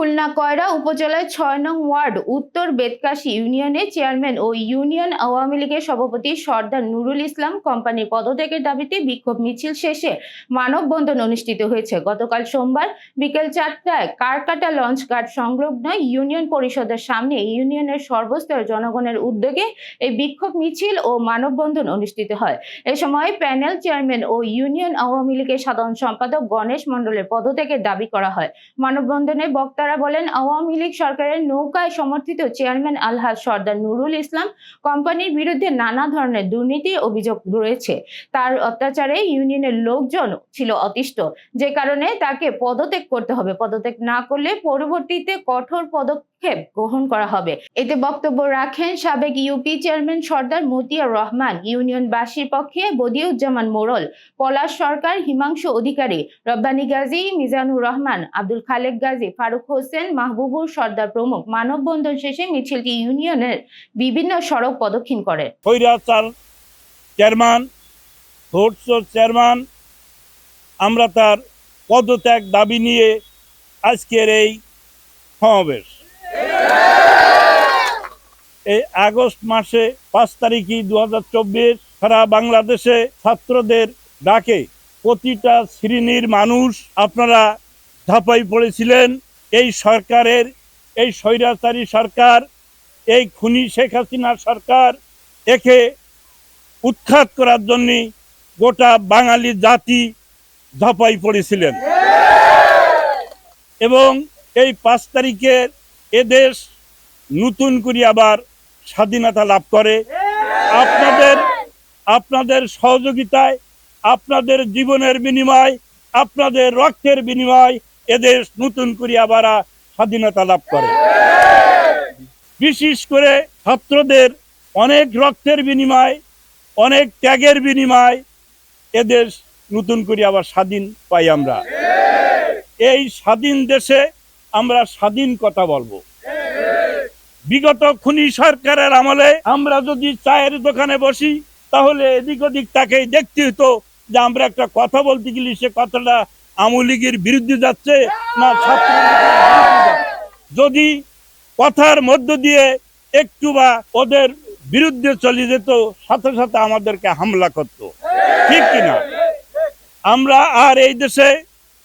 খুলনা কয়রা উপজেলার ছয় নং ওয়ার্ড, উত্তর বেদকাশি ইউনিয়নের চেয়ারম্যান ও ইউনিয়ন আওয়ামী লীগের সভাপতি সর্দার নুরুল ইসলাম কোম্পানির পদত্যাগের দাবিতে বিক্ষোভ মিছিল শেষে মানববন্ধন অনুষ্ঠিত হয়েছে। গতকাল সোমবার বিকেল চারটায় কারকাটা লঞ্চ ঘাট সংলগ্ন ইউনিয়ন পরিষদের সামনে ইউনিয়নের সর্বস্তর জনগণের উদ্যোগে এই বিক্ষোভ মিছিল ও মানববন্ধন অনুষ্ঠিত হয়। এ সময় প্যানেল চেয়ারম্যান ও ইউনিয়ন আওয়ামী লীগের সাধারণ সম্পাদক গণেশ মণ্ডলের পদত্যাগের দাবি করা হয়। মানববন্ধনে বক্তারা বলেন, আওয়ামী লীগ সরকারের নৌকায় সমর্থিত চেয়ারম্যান আলহাজ সর্দার নুরুল ইসলাম কোম্পানির বিরুদ্ধে নানা ধরনের দুর্নীতির অভিযোগ রয়েছে। তার অত্যাচারে ইউনিয়নের লোকজন ছিল অতিষ্ঠ। যে কারণে তাকে পদত্যাগ করতে হবে। পদত্যাগ না করলে পরবর্তীতে কঠোর পদক্ষেপ গ্রহণ করা হবে। এতে বক্তব্য রাখেন সাবেক ইউপি চেয়ারম্যান সর্দার মতিয়ার রহমান। ইউনিয়নবাসীর পক্ষে বদিউজ্জামান মোড়ল, পলাশ সরকার, হিমাংশু অধিকারী, রব্বানী গাজী, মিজানুর রহমান, আব্দুল খালেক গাজী, ফারুক হোসেন মাহবুবুর সর্দার প্রমুখ মানববন্ধন শেষে মিছিলটি ইউনিয়নের বিভিন্ন সড়ক প্রদক্ষিণ করে। চেয়ারম্যান চেয়ারম্যান, আমরা তার পদত্যাগ দাবি নিয়ে আজকের এই সমাবেশ। এই আগস্ট মাসে পাঁচ তারিখই দু হাজার চব্বিশ সারা বাংলাদেশে ছাত্রদের ডাকে প্রতিটা শ্রেণির মানুষ, আপনারা ধাপাই পড়েছিলেন। এই সরকারের, এই স্বৈরাচারী সরকার, এই খুনি শেখ হাসিনা সরকার একে উৎখাত করার জন্য গোটা বাঙালি জাতি ধাপাই পড়েছিলেন। এবং এই পাঁচ তারিখের এদেশ নতুন করে আবার স্বাধীনতা লাভ করে। আপনাদের আপনাদের সহযোগিতায়, আপনাদের জীবনের বিনিময়, আপনাদের রক্তের বিনিময় এদেশ নতুন করে আবার স্বাধীনতা লাভ করে। বিশেষ করে ছাত্রদের অনেক রক্তের বিনিময়, অনেক ত্যাগের বিনিময় এদেশ নতুন করে আবার স্বাধীন পাই আমরা। এই স্বাধীন দেশে আমরা স্বাধীন কথা বলব। বিগত খুনি সরকারের আমলে আমরা যদি চায়ের দোকানে বসি, তাহলে এদিক ওদিক তাকেই দেখতে হতো যে আমরা একটা কথা বলতে গেলে সে কথাটা আওয়ামী লীগের বিরুদ্ধে যাচ্ছে না ছাত্র যদি কথার মধ্য দিয়ে একটু বা ওদের বিরুদ্ধে চলে যেত, সাথে সাথে আমাদেরকে হামলা করত। ঠিক কিনা? আমরা আর এই দেশে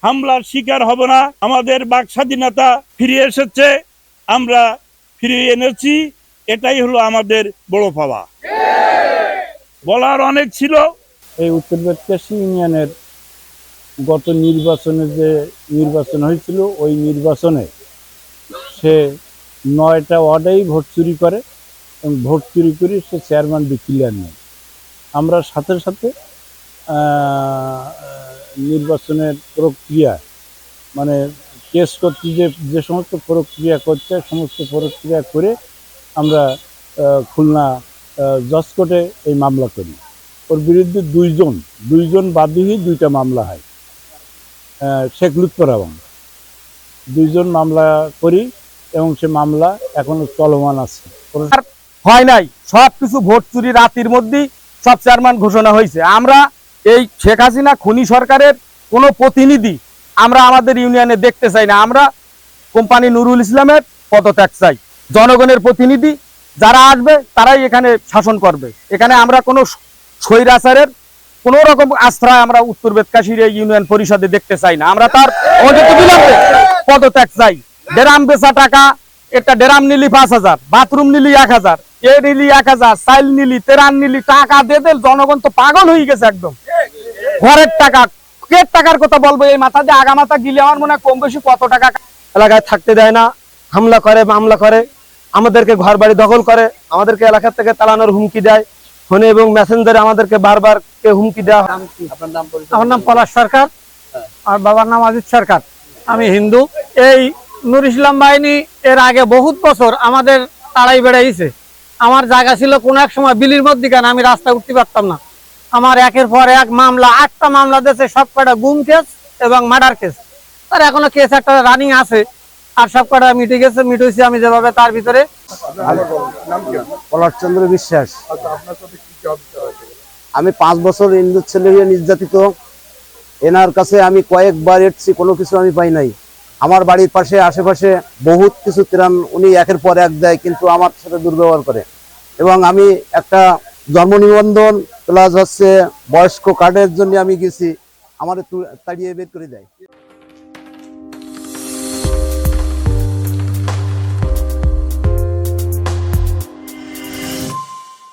হামলার শিকার হব না। আমাদের বাক স্বাধীনতা ফিরে এসেছে, আমরা ফিরিয়ে এনেছি। এটাই হলো আমাদের বড় পাওয়া। বলার অনেক ছিল। এই উত্তর ইউনিয়নের গত নির্বাচনে যে নির্বাচন হয়েছিল ওই নির্বাচনে সে নয়টা ওয়ার্ডেই ভোট চুরি করে এবং ভোট চুরি করে সে চেয়ারম্যান ডিক্লিয়ার নেয়। আমরা সাথে সাথে নির্বাচনের প্রক্রিয়া মানে কেস করতে যে যে সমস্ত প্রক্রিয়া হয়, সমস্ত প্রক্রিয়া করে আমরা খুলনা জজ কোর্টে এই মামলা করি। ওর বিরুদ্ধে দুইজন দুইজন বাদীই দুইটা মামলা হয়। শেখ লুৎফর আলম দুইজন মামলা করি এবং সে মামলা এখনও চলমান আছে। হয় নাই সব কিছু ভোট চুরি রাতির মধ্যেই সব চেয়ারম্যান ঘোষণা হয়েছে। আমরা এই শেখ হাসিনা খুনি সরকারের কোনো প্রতিনিধি আমরা আমাদের ইউনিয়নে দেখতে চাই না। আমরা কোম্পানি নুরুল ইসলামের পদত্যাগ চাই। জনগণের প্রতিনিধি যারা আসবে তারাই এখানে শাসন করবে। এখানে আমরা কোনো স্বৈরাচারের কোনো রকম আশ্রয় আমরা উত্তর বেদকাশির এই ইউনিয়ন পরিষদে দেখতে চাই না। আমরা তার পদত্যাগ চাই। ডেরাম বেচা টাকা একটা ডেরাম নিলি পাঁচ হাজার, বাথরুম নিলি এক হাজার, এ নিলি এক হাজার সাইল নিলি, তেরান নিলি, টাকা জনগণ তো পাগল হয়ে গেছে একদম। ঘরের টাকা টাকার কথা বলব? এই মাথা দিয়ে আগা মাথা গিলে আমার মনে হয় কম বেশি কত টাকা এলাকায় থাকতে দেয় না। হামলা করে, মামলা করে, আমাদেরকে ঘর বাড়ি দখল করে, আমাদেরকে এলাকা থেকে তালানোর হুমকি দেয়। ফোনে এবং মেসেঞ্জারে আমাদেরকে বারবার কে হুমকি দেওয়া হয়। আমার নাম পলাশ সরকার। আর বাবার নাম আজিজ সরকার। আমি হিন্দু। এই নুর ইসলাম বাহিনী এর আগে বহুত বছর আমাদের তাড়াই বেড়াইছে। আমার জায়গা ছিল কোন এক সময় বিলির মধ্যে কেন আমি রাস্তায় উঠতে পারতাম না। আমার একের পর এক মামলা আটটা মামলা দিয়েছে সব কটা গুম কেস এবং মার্ডার কেস আর এখনও কেস একটা রানিং আছে। আর সব কটা মিটে গেছে মিটেছি আমি যেভাবে তার ভিতরে। পলাশচন্দ্র বিশ্বাস। আচ্ছা, আমি পাঁচ বছর হিন্দু ছেলে হয়ে নির্যাতিত। এনার কাছে আমি কয়েকবার এসছি কোনো কিছু আমি পাই নাই। আমার বাড়ির পাশে আশেপাশে বহুত কিছু ত্রাণ উনি একের পর এক দেয় কিন্তু আমার সাথে দুর্ব্যবহার করে। এবং আমি একটা জন্ম নিবন্ধন প্লাস হচ্ছে বয়স্ক কার্ডের জন্য আমি গেছি। আমার তাড়িয়ে বের করে দেয়।